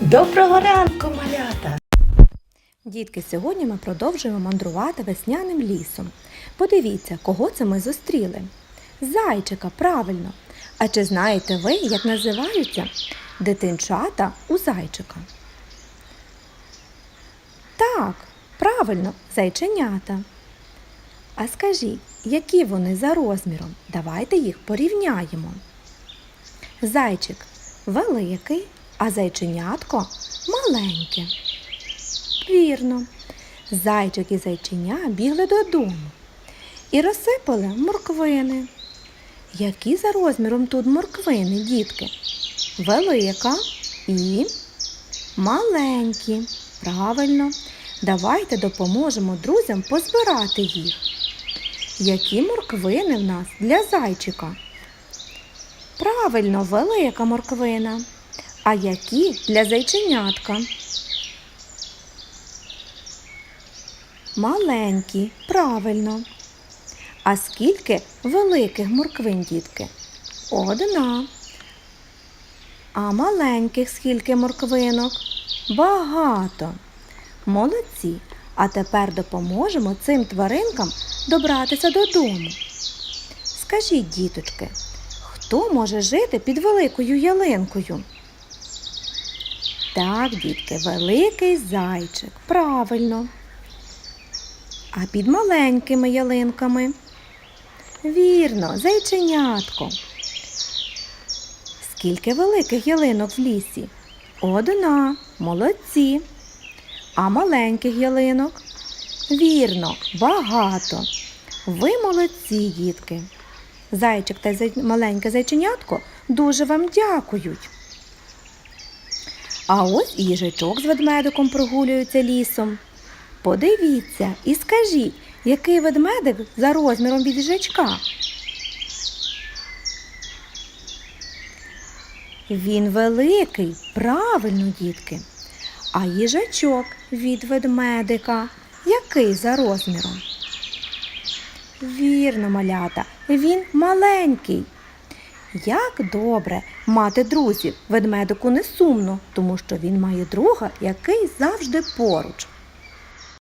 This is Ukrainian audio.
Доброго ранку, малята! Дітки, сьогодні ми продовжуємо мандрувати весняним лісом. Подивіться, кого це ми зустріли. Зайчика, правильно. А чи знаєте ви, як називаються дитинчата у зайчика? Так, правильно, зайченята. А скажіть, які вони за розміром? Давайте їх порівняємо. Зайчик великий, а зайченятко маленьке. Вірно. Зайчик і зайчиня бігли додому і розсипали морквини. Які за розміром тут морквини, дітки? Велика і маленькі. Правильно. Давайте допоможемо друзям позбирати їх. Які морквини в нас для зайчика? Правильно, велика морквина. А які для зайченятка? Маленькі, правильно. А скільки великих морквин, дітки? Одна. А маленьких скільки морквинок? Багато. Молодці. А тепер допоможемо цим тваринкам добратися додому. Скажіть, діточки, хто може жити під великою ялинкою? Так, дітки, великий зайчик. Правильно. А під маленькими ялинками. Вірно, зайченятко. Скільки великих ялинок в лісі? Одна. Молодці. А маленьких ялинок? Вірно, багато. Ви молодці, дітки. Зайчик та маленьке зайченятко дуже вам дякують. А ось і їжачок з ведмедиком прогулюються лісом. Подивіться і скажіть, який ведмедик за розміром від їжачка? Він великий, правильно, дітки. А їжачок від ведмедика який за розміром? Вірно, малята, він маленький. Як добре мати друзів. Ведмедику не сумно, тому що він має друга, який завжди поруч.